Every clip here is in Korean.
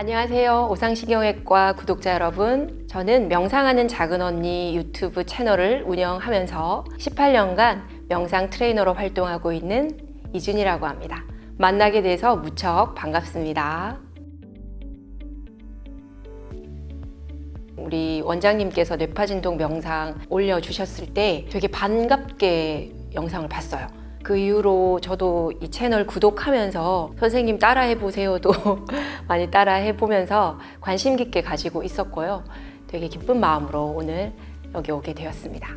안녕하세요. 오상신경외과 구독자 여러분. 저는 명상하는 작은 언니 유튜브 채널을 운영하면서 18년간 명상 트레이너로 활동하고 있는 이준이라고 합니다. 만나게 돼서 무척 반갑습니다. 우리 원장님께서 뇌파진동 명상 올려주셨을 때 되게 반갑게 영상을 봤어요. 그 이후로 저도 이 채널 구독하면서 선생님 따라해 보세요도 많이 따라해 보면서 관심 깊게 가지고 있었고요. 되게 기쁜 마음으로 오늘 여기 오게 되었습니다.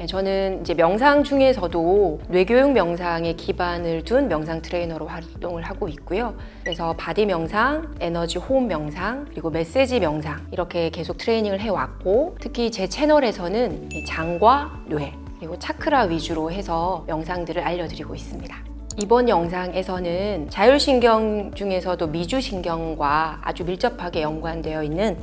예, 저는 이제 명상 중에서도 뇌교육 명상에 기반을 둔 명상 트레이너로 활동을 하고 있고요. 그래서 바디 명상, 에너지 호흡 명상, 그리고 메시지 명상 이렇게 계속 트레이닝을 해왔고 특히 제 채널에서는 이 장과 뇌 그리고 차크라 위주로 해서 명상들을 알려드리고 있습니다. 이번 영상에서는 자율신경 중에서도 미주신경과 아주 밀접하게 연관되어 있는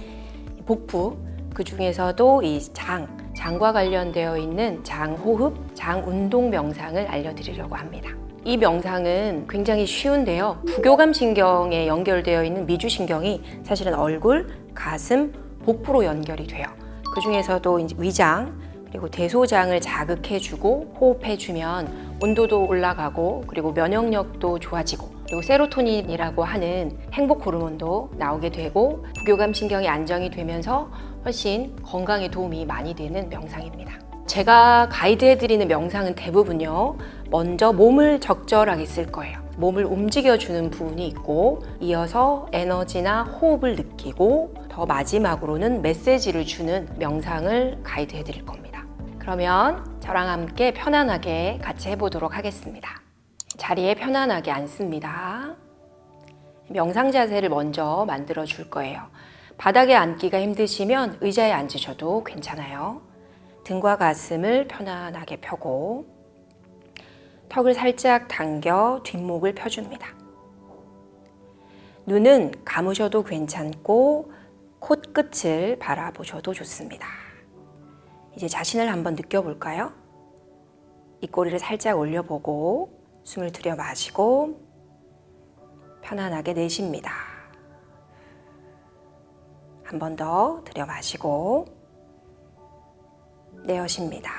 복부, 그 중에서도 이 장, 장과 관련되어 있는 장호흡, 장운동 명상을 알려드리려고 합니다. 이 명상은 굉장히 쉬운데요. 부교감 신경에 연결되어 있는 미주신경이 사실은 얼굴, 가슴, 복부로 연결이 돼요. 그 중에서도 위장, 그리고 대소장을 자극해주고 호흡해주면 온도도 올라가고 그리고 면역력도 좋아지고 그리고 세로토닌이라고 하는 행복 호르몬도 나오게 되고 부교감 신경이 안정이 되면서 훨씬 건강에 도움이 많이 되는 명상입니다. 제가 가이드해드리는 명상은 대부분요, 먼저 몸을 적절하게 쓸 거예요. 몸을 움직여주는 부분이 있고, 이어서 에너지나 호흡을 느끼고, 더 마지막으로는 메시지를 주는 명상을 가이드해드릴 겁니다. 그러면 저랑 함께 편안하게 같이 해보도록 하겠습니다. 자리에 편안하게 앉습니다. 명상 자세를 먼저 만들어 줄 거예요. 바닥에 앉기가 힘드시면 의자에 앉으셔도 괜찮아요. 등과 가슴을 편안하게 펴고 턱을 살짝 당겨 뒷목을 펴줍니다. 눈은 감으셔도 괜찮고 콧끝을 바라보셔도 좋습니다. 이제 자신을 한번 느껴볼까요? 입꼬리를 살짝 올려보고 숨을 들여 마시고 편안하게 내쉽니다. 한 번 더 들여 마시고 내어쉽니다.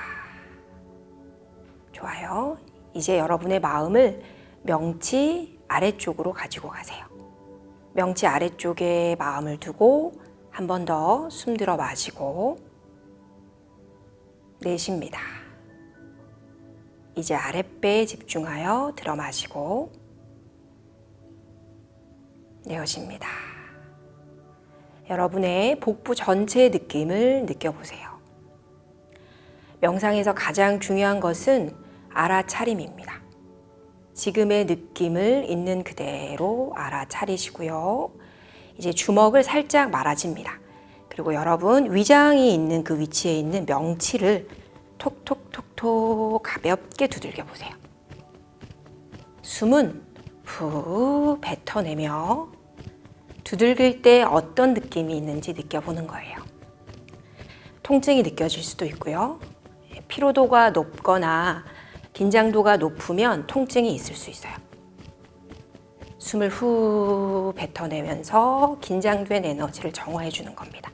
좋아요. 이제 여러분의 마음을 명치 아래쪽으로 가지고 가세요. 명치 아래쪽에 마음을 두고 한 번 더 숨 들어 마시고 내쉽니다. 이제 아랫배에 집중하여 들어 마시고 내어집니다. 여러분의 복부 전체의 느낌을 느껴보세요. 명상에서 가장 중요한 것은 알아차림입니다. 지금의 느낌을 있는 그대로 알아차리시고요. 이제 주먹을 살짝 말아집니다. 그리고 여러분 위장이 있는 그 위치에 있는 명치를 톡톡톡톡 가볍게 두들겨 보세요. 숨은 푹 뱉어내며 두들길 때 어떤 느낌이 있는지 느껴보는 거예요. 통증이 느껴질 수도 있고요. 피로도가 높거나 긴장도가 높으면 통증이 있을 수 있어요. 숨을 후 뱉어내면서 긴장된 에너지를 정화해 주는 겁니다.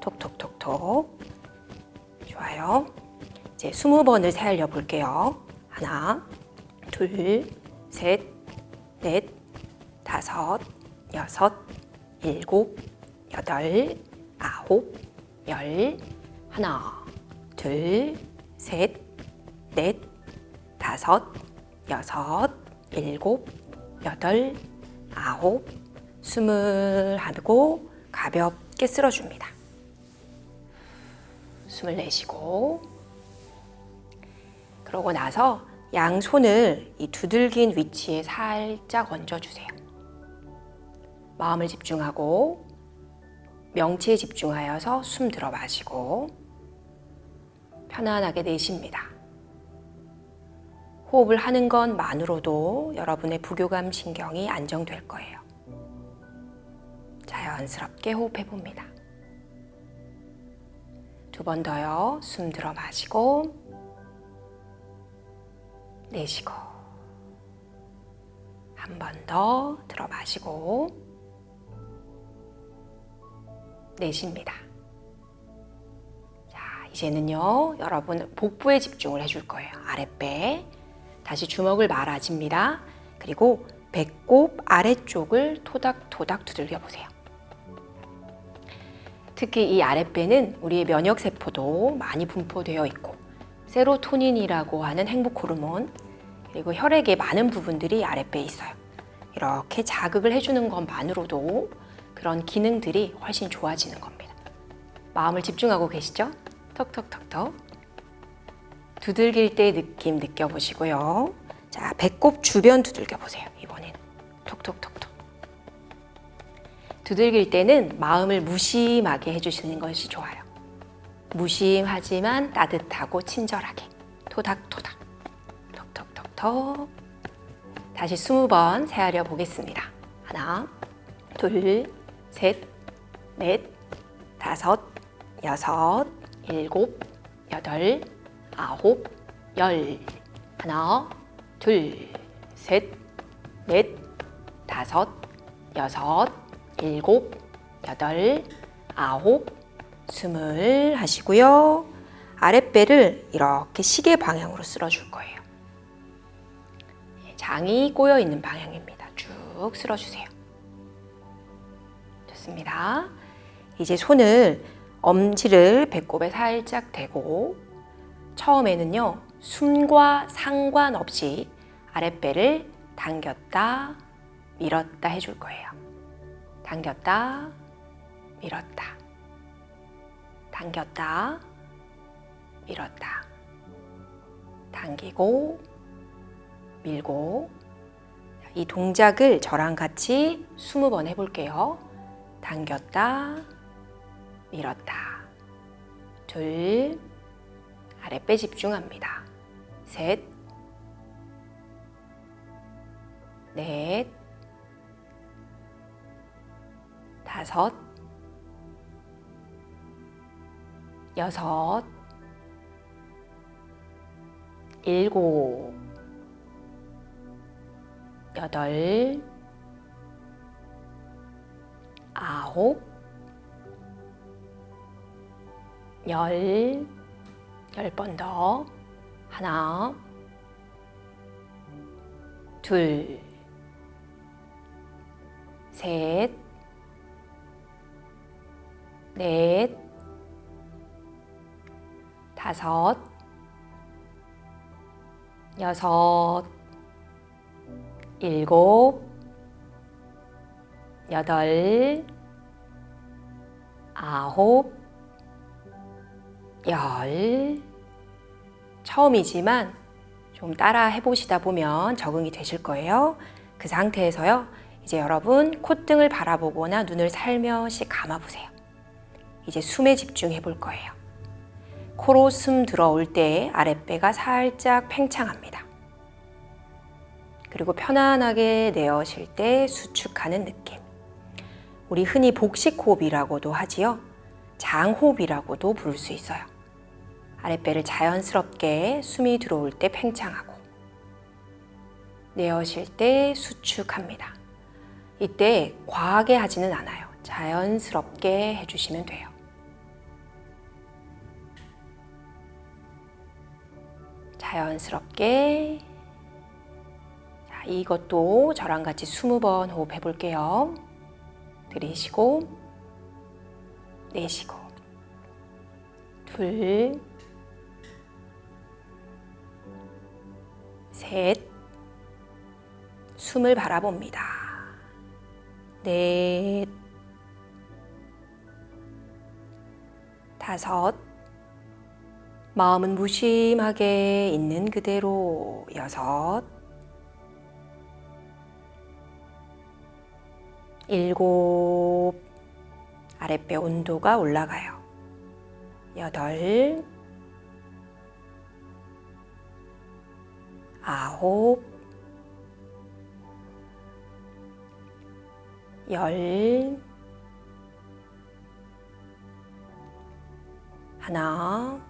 톡톡톡톡. 좋아요. 이제 20번을 세알려 볼게요. 하나, 둘, 셋, 넷, 다섯, 여섯, 일곱, 여덟, 아홉, 열. 하나, 둘, 셋, 넷, 다섯, 여섯, 일곱, 여덟, 아홉, 스물 하고 가볍게 쓸어줍니다. 숨을 내쉬고 그러고 나서 양손을 이 두들긴 위치에 살짝 얹어주세요. 마음을 집중하고 명치에 집중하여서 숨 들어 마시고 편안하게 내쉽니다. 호흡을 하는 것만으로도 여러분의 부교감 신경이 안정될 거예요. 자연스럽게 호흡해 봅니다. 두 번 더요. 숨 들어 마시고 내쉬고 한 번 더 들어 마시고 넷입니다. 자, 이제는요, 여러분 복부에 집중을 해줄 거예요. 아랫배. 다시 주먹을 말아줍니다. 그리고 배꼽 아래쪽을 토닥토닥 두들겨 보세요. 특히 이 아랫배는 우리의 면역 세포도 많이 분포되어 있고 세로토닌이라고 하는 행복 호르몬 그리고 혈액의 많은 부분들이 아랫배에 있어요. 이렇게 자극을 해주는 것만으로도 그런 기능들이 훨씬 좋아지는 겁니다. 마음을 집중하고 계시죠? 턱턱턱턱. 두들길 때 느낌 느껴보시고요. 자, 배꼽 주변 두들겨 보세요. 이번엔 톡톡톡톡. 두들길 때는 마음을 무심하게 해주시는 것이 좋아요. 무심하지만 따뜻하고 친절하게 토닥토닥 톡톡톡톡 다시 스무 번 세하려 보겠습니다. 하나, 둘, 셋, 넷, 다섯, 여섯, 일곱, 여덟, 아홉, 열. 하나, 둘, 셋, 넷, 다섯, 여섯, 일곱, 여덟, 아홉, 스물 하시고요. 아랫배를 이렇게 시계 방향으로 쓸어줄 거예요. 장이 꼬여 있는 방향입니다. 쭉 쓸어주세요. 좋습니다. 이제 손을 엄지를 배꼽에 살짝 대고 처음에는요 숨과 상관없이 아랫배를 당겼다 밀었다 해줄 거예요. 당겼다 밀었다 당겼다 밀었다 당기고 밀고 이 동작을 저랑 같이 20번 해볼게요. 당겼다 밀었다 둘 아랫배 집중합니다. 셋 넷, 다섯, 여섯, 일곱, 여덟, 아홉, 열, 열 번 더. 하나, 둘, 셋, 넷, 다섯, 여섯, 일곱, 여덟, 아홉, 열. 처음이지만 좀 따라 해보시다 보면 적응이 되실 거예요. 그 상태에서요. 이제 여러분 콧등을 바라보거나 눈을 살며시 감아보세요. 이제 숨에 집중해 볼 거예요. 코로 숨 들어올 때 아랫배가 살짝 팽창합니다. 그리고 편안하게 내어실 때 수축하는 느낌. 우리 흔히 복식호흡이라고도 하지요. 장호흡이라고도 부를 수 있어요. 아랫배를 자연스럽게 숨이 들어올 때 팽창하고 내어실 때 수축합니다. 이때 과하게 하지는 않아요. 자연스럽게 해주시면 돼요. 자연스럽게 자, 이것도 저랑 같이 20번 호흡해 볼게요. 들이쉬고 내쉬고 둘 셋, 숨을 바라봅니다. 넷, 다섯, 마음은 무심하게 있는 그대로. 여섯, 일곱, 아랫배 온도가 올라가요. 여덟, 아홉, 열, 하나,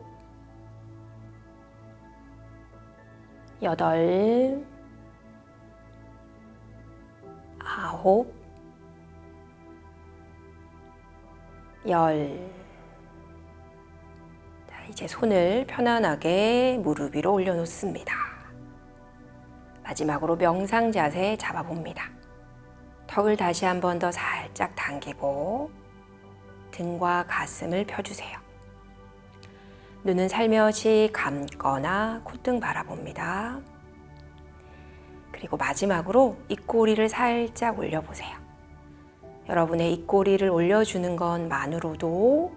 여덟, 아홉, 열. 자, 이제 손을 편안하게 무릎 위로 올려놓습니다. 마지막으로 명상 자세 잡아봅니다. 턱을 다시 한 번 더 살짝 당기고 등과 가슴을 펴주세요. 눈은 살며시 감거나 콧등 바라봅니다. 그리고 마지막으로 입꼬리를 살짝 올려보세요. 여러분의 입꼬리를 올려주는 것만으로도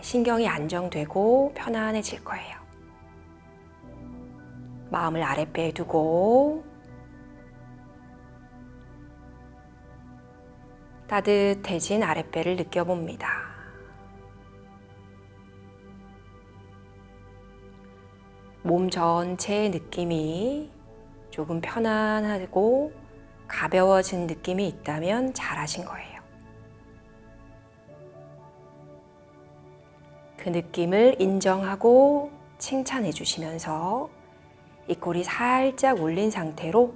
신경이 안정되고 편안해질 거예요. 마음을 아랫배에 두고 따뜻해진 아랫배를 느껴봅니다. 몸 전체의 느낌이 조금 편안하고 가벼워진 느낌이 있다면 잘하신 거예요. 그 느낌을 인정하고 칭찬해 주시면서 입꼬리 살짝 올린 상태로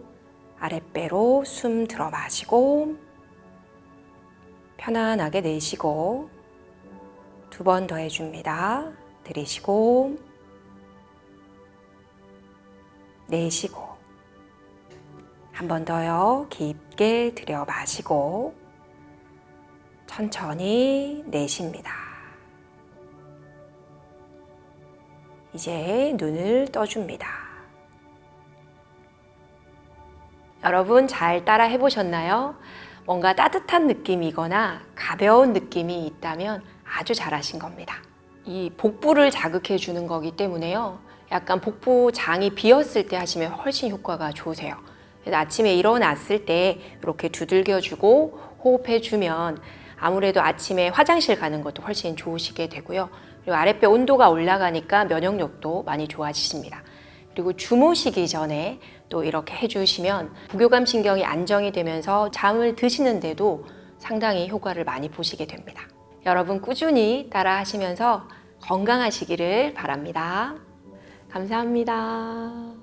아랫배로 숨 들어 마시고 편안하게 내쉬고 두 번 더 해줍니다. 들이쉬고 내쉬고 한 번 더요. 깊게 들여 마시고 천천히 내쉽니다. 이제 눈을 떠줍니다. 여러분 잘 따라 해보셨나요? 뭔가 따뜻한 느낌이거나 가벼운 느낌이 있다면 아주 잘하신 겁니다. 이 복부를 자극해 주는 거기 때문에요. 약간 복부 장이 비었을 때 하시면 훨씬 효과가 좋으세요. 그래서 아침에 일어났을 때 이렇게 두들겨 주고 호흡해 주면 아무래도 아침에 화장실 가는 것도 훨씬 좋으시게 되고요. 그리고 아랫배 온도가 올라가니까 면역력도 많이 좋아지십니다. 그리고 주무시기 전에 또 이렇게 해주시면 부교감 신경이 안정이 되면서 잠을 드시는데도 상당히 효과를 많이 보시게 됩니다. 여러분 꾸준히 따라 하시면서 건강하시기를 바랍니다. 감사합니다.